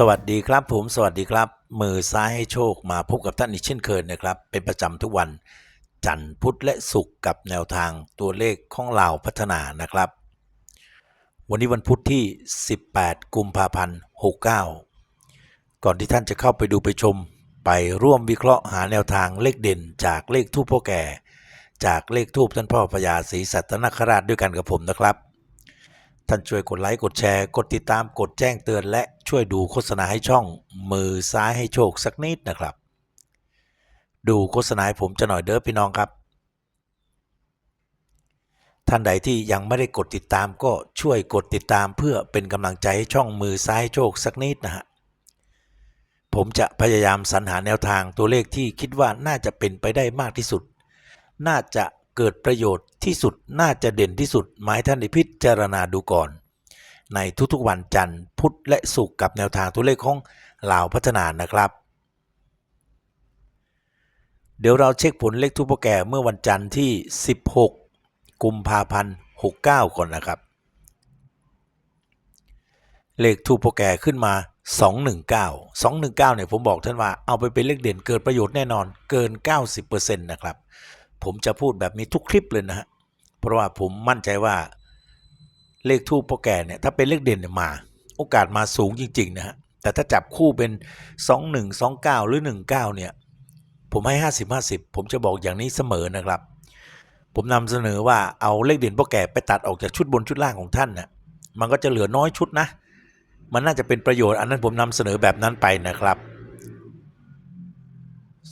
สวัสดีครับผมสวัสดีครับ มือซ้ายให้โชคมาพบกับท่านอีกเช่นเคยนะครับ เป็นประจำทุกวัน จันทร์พุธและศุกร์กับแนวทางตัวเลขของเราพัฒนานะครับ วันนี้วันพุธที่ 18 กุมภาพันธ์69 ก่อนที่ท่านจะเข้าไปดูไปชม ไปร่วมวิเคราะห์หาแนวทางเลขเด่น จากเลขทูปพ่อแก่ จากเลขทูปท่านพ่อพญาศรีสัตนคราชด้วยกันกับผมนะครับ ท่านช่วยกดไลค์กดแชร์ กดติดตามกดแจ้งเตือน และช่วยดูโฆษณาให้ช่อง มือซ้ายให้โชคสักนิดนะครับ ดูโฆษณาผมจะหน่อยเด้อพี่น้องครับ ท่านใดที่ยังไม่ได้กดติดตามก็ช่วยกดติดตามเพื่อเป็นกำลังใจให้ช่องมือซ้ายให้โชคสักนิดนะฮะผมจะพยายามสรรหาแนวทางตัวเลขที่คิดว่าน่าจะเป็นไปได้มากที่สุด น่าจะ เกิดประโยชน์ที่สุดน่าจะเด่นที่สุดหมายท่านได้พิจารณาดูก่อน ในทุกๆวันจันทร์พุธและศุกร์กับแนวทางตัวเลขของลาวพัฒนานะครับ เดี๋ยวเราเช็คผลเลขทุปโปรแกรมเมื่อวันจันทร์ที่ 16 กุมภาพันธ์ 69 ก่อนนะครับ เลขทูปโปรแกรมขึ้นมา 219 219เนี่ยผมบอกท่านว่าเอาไปเป็นเลขเด่นเกิดประโยชน์แน่นอนเกิน 90%นะครับ ผมจะพูดแบบนี้ทุกคลิปเลยนะฮะเพราะว่าผมมั่นใจว่าเลขทูปโปรแกรมเนี่ยถ้าเป็นเลขเด่นเนี่ยมา โอกาสมาสูงจริง ๆ นะฮะแต่ถ้าจับคู่เป็น 21 29 หรือ 19 เนี่ย ผมให้ 50 50 ผมจะบอกอย่างนี้เสมอนะครับ ผมนำเสนอว่าเอาเลขเด่นโปรแกรมไปตัดออกจากชุดบนชุดล่างของท่านนะมันก็จะเหลือน้อยชุดนะ มันน่าจะเป็นประโยชน์อันนั้นผมนำเสนอแบบนั้นไปนะครับ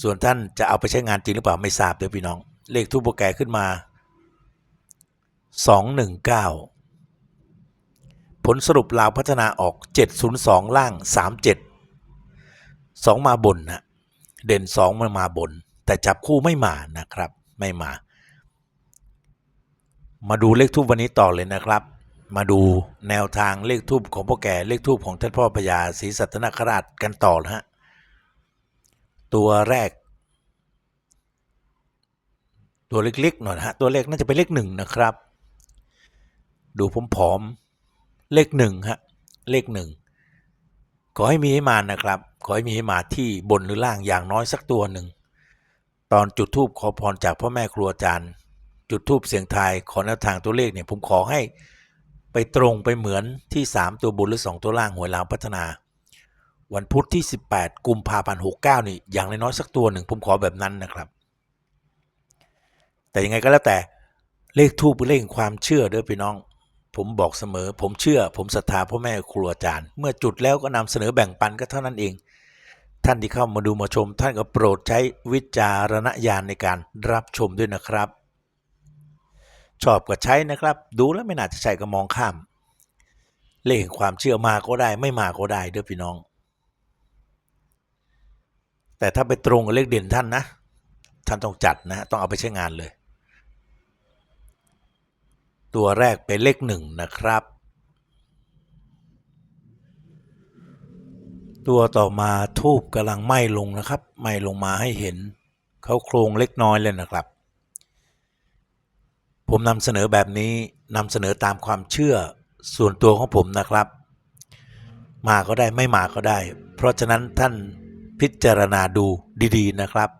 ส่วนท่านจะเอาไปใช้งานจริงหรือเปล่าไม่ทราบเดี๋ยวพี่น้อง เลขทูปแกรมขึ้นมา219ผลสรุปลาวพัฒนาออก702ล่าง37 2มาบนนะเด่น2มันมาบน แต่จับคู่ไม่มานะครับ ไม่มา มาดูเลขทูปวันนี้ต่อเลยนะครับ มาดูแนวทางเลขทูปของพ่อแก่เลขทูปของท่านพ่อพญาศรีสัตนคราชกันต่อนะฮะตัวแรก ตัวเล็กๆหน่อยนะฮะตัวเลขน่าจะเป็นเลขหนึ่งนะครับ ดูผมผอมเลขหนึ่งฮะเลขหนึ่งขอให้มีให้มานะครับ ขอให้มีให้มาที่บนหรือล่างอย่างน้อยสักตัวหนึ่งตอนจุดทูบขอพรจากพ่อแม่ครูอาจารย์ จุดทูบเสียงทายขอแนวทางตัวเลขเนี่ยผมขอให้ไปตรงไปเหมือนที่ 3 ตัวบนหรือ 2 ตัวล่างหวยลาวพัฒนา วันพุธที่ 18 กุมภาพันธ์69 นี่อย่างน้อยสักตัวหนึ่งผมขอแบบนั้นนะครับ แต่ยังไงก็แล้วแต่เลขทูบเป็นเลขแห่งความเชื่อเด้อพี่น้อง ผมบอกเสมอ ผมเชื่อ ผมศรัทธาพ่อแม่ครูอาจารย์ เมื่อจุดแล้วก็นำเสนอแบ่งปันก็เท่านั้นเอง ท่านที่เข้ามาดูมาชม ท่านก็โปรดใช้วิจารณญาณในการรับชมด้วยนะครับ ชอบก็ใช้นะครับ ดูแล้วไม่น่าจะใช่ก็มองข้าม เลขแห่งความเชื่อมาก็ได้ ไม่มาก็ได้เด้อพี่น้อง แต่ถ้าไปตรงกับเลขเด่นท่านนะ ท่านต้องจัดนะ ต้องเอาไปใช้งานเลย ตัวแรกเป็นเลขหนึ่งนะครับ ตัวต่อมาทูบกำลังไหม้ลงนะครับ ไหม้ลงมาให้เห็นเขาโครงเล็กน้อยเลยนะครับ ผมนำเสนอแบบนี้นำเสนอตามความเชื่อส่วนตัวของผมนะครับ มาก็ได้ไม่มาก็ได้ เพราะฉะนั้นท่านพิจารณาดูดีๆนะครับ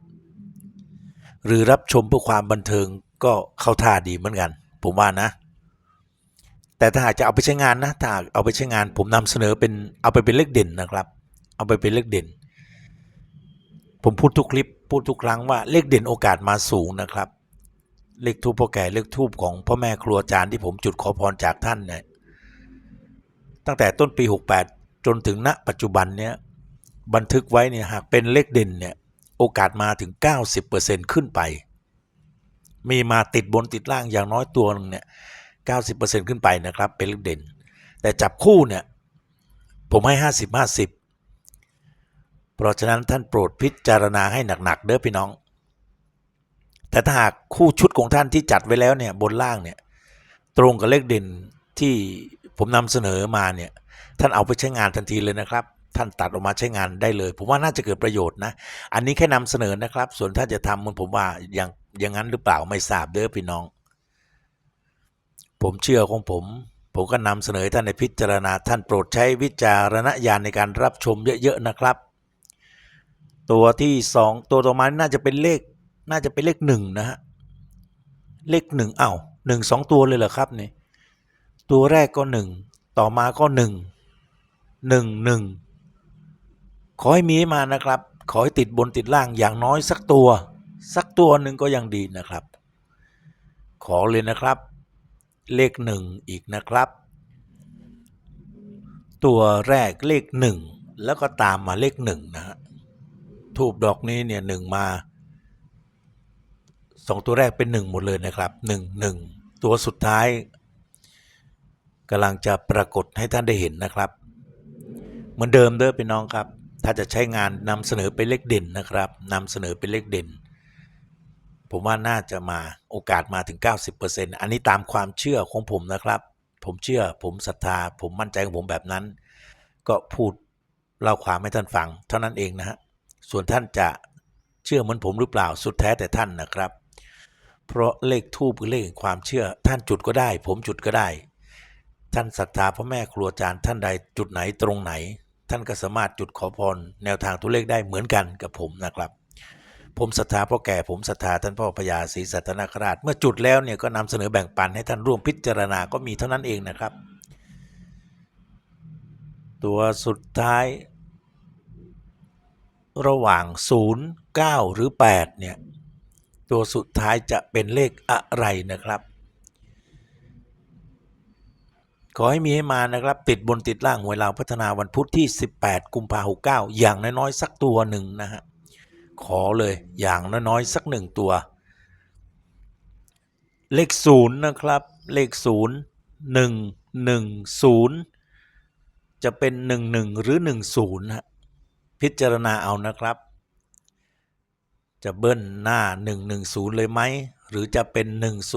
หรือรับชมเพื่อความบันเทิงก็เข้าท่าดีเหมือนกัน ผมว่านะ แต่ถ้าหากจะเอาไปใช้งานนะถ้าเอาไปใช้งานผมนำเสนอเป็นเอาไปเป็นเลขเด่นนะครับ เอาไปเป็นเลขเด่น ผมพูดทุกคลิปพูดทุกครั้งว่าเลขเด่นโอกาสมาสูงนะครับ เลขทูปพ่อแก่เลขทูปของพ่อแม่ครูอาจารย์ที่ผมจุดขอพรจากท่านเนี่ยตั้งแต่ต้นปี 68 จนถึงณปัจจุบันเนี่ยบันทึกไว้เนี่ยหากเป็นเลขเด่นเนี่ยโอกาสมาถึง 90%ขึ้นไป มีมาติดบนติดล่างอย่างน้อยตัวหนึงเนี่ย 90%ขึ้นไปนะครับ เป็นเลขเด่น แต่จับคู่เนี่ย ผมให้ 50 50 เพราะฉะนั้นท่านโปรดพิจารณาให้หนัก ๆ เด้อพี่น้อง แต่ถ้าหากคู่ชุดของท่านที่จัดไว้แล้วเนี่ยบนล่างเนี่ยตรงกับเลขเด่นที่ผมนำเสนอมาเนี่ยท่านเอาไปใช้งานทันทีเลยนะครับ ท่านตัดออกมาใช้งานได้เลย ผมว่าน่าจะเกิดประโยชน์นะ อันนี้แค่นำเสนอนะครับ ส่วนท่านจะทำมันผมว่าอย่างอย่างนั้นหรือเปล่าไม่ทราบเด้อพี่น้อง ผมเชื่อของผม ผมก็นำเสนอท่านในพิจารณาท่านโปรดใช้วิจารณญาณในการรับชมเยอะๆนะครับ ตัวที่สองตัวต่อมาน่าจะเป็นเลขน่าจะเป็นเลขหนึ่งนะฮะเลขหนึ่งอ้าหนึ่งสองตัวเลยเหรอครับนี่ตัวแรกก็หนึ่งต่อมาก็หนึ่งหนึ่งหนึ่งขอให้มีให้มานะครับ ขอให้ติดบนติดล่างอย่างน้อยสักตัว สักตัวหนึ่งก็ยังดีนะครับ ขอเลยนะครับ เลขหนึ่งอีกนะครับ ตัวแรกเลขหนึ่งแล้วก็ตามมาเลขหนึ่งนะฮะทูบดอกนี้เนี่ยหนึ่งมาสองตัวแรกเป็นหนึ่งหมดเลยนะครับหนึ่งหนึ่งตัวสุดท้ายกำลังจะปรากฏให้ท่านได้เห็นนะครับ เหมือนเดิมเด้อพี่น้องครับ ถ้าจะใช้งานนำเสนอเป็นเลขเด่นนะครับนำเสนอเป็นเลขเด่น ผมว่าน่าจะมาโอกาสมาถึง 90%อันนี้ตามความเชื่อของผมนะครับ ผมเชื่อผมศรัทธา ผมมั่นใจของผมแบบนั้น ก็พูดเล่าความให้ท่านฟัง เท่านั้นเองนะฮะส่วนท่านจะเชื่อเหมือนผมหรือเปล่าสุดแท้แต่ท่านนะครับ เพราะเลขทูบคือเลขแห่งความเชื่อ ท่านจุดก็ได้ ผมจุดก็ได้ ท่านศรัทธาพระแม่ครูอาจารย์ท่านใดจุดไหนตรงไหน ท่านก็สามารถจุดขอพรแนวทางตัวเลขได้เหมือนกันกับผมนะครับ ผมศรัทธาพ่อแก่ผมศรัทธาท่านพ่อพญาศรีสัตนคราช เมื่อจุดแล้วเนี่ยก็นำเสนอแบ่งปันให้ท่านร่วมพิจารณาก็มีเท่านั้นเองนะครับ ตัวสุดท้าย ระหว่าง 0 9 หรือ 8 เนี่ย ตัวสุดท้ายจะเป็นเลขอะไรนะครับ ขอให้มีให้มานะครับ ติดบนติดล่างหวยเราวพัฒนาวันพุธที่ 18 กุมภาพันธ์69 อย่างน้อยๆสักตัวหนึ่งนะฮะ ขอเลยอย่างน้อยๆสักหนึ่งตัว เลขศูนย์นะครับ เลขศูนย์หนึ่งหนึ่งศูนย์จะเป็นหนึ่งหนึ่งหรือหนึ่งศูนย์พิจารณาเอานะครับ จะเบิ้ลหน้า110เลยไหมหรือจะเป็น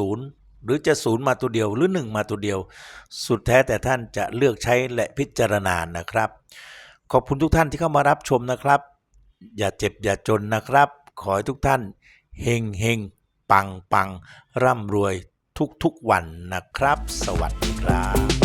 10หรือจะศูนย์มาตัวเดียวหรือ1มาตัวเดียว สุดแท้แต่ท่านจะเลือกใช้และพิจารณานะครับ ขอบคุณทุกท่านที่เข้ามารับชมนะครับ อย่าเจ็บอย่าจนนะครับ ขอให้ทุกท่านเฮงเฮงปังปังร่ำรวยทุกๆวันนะครับ สวัสดีครับ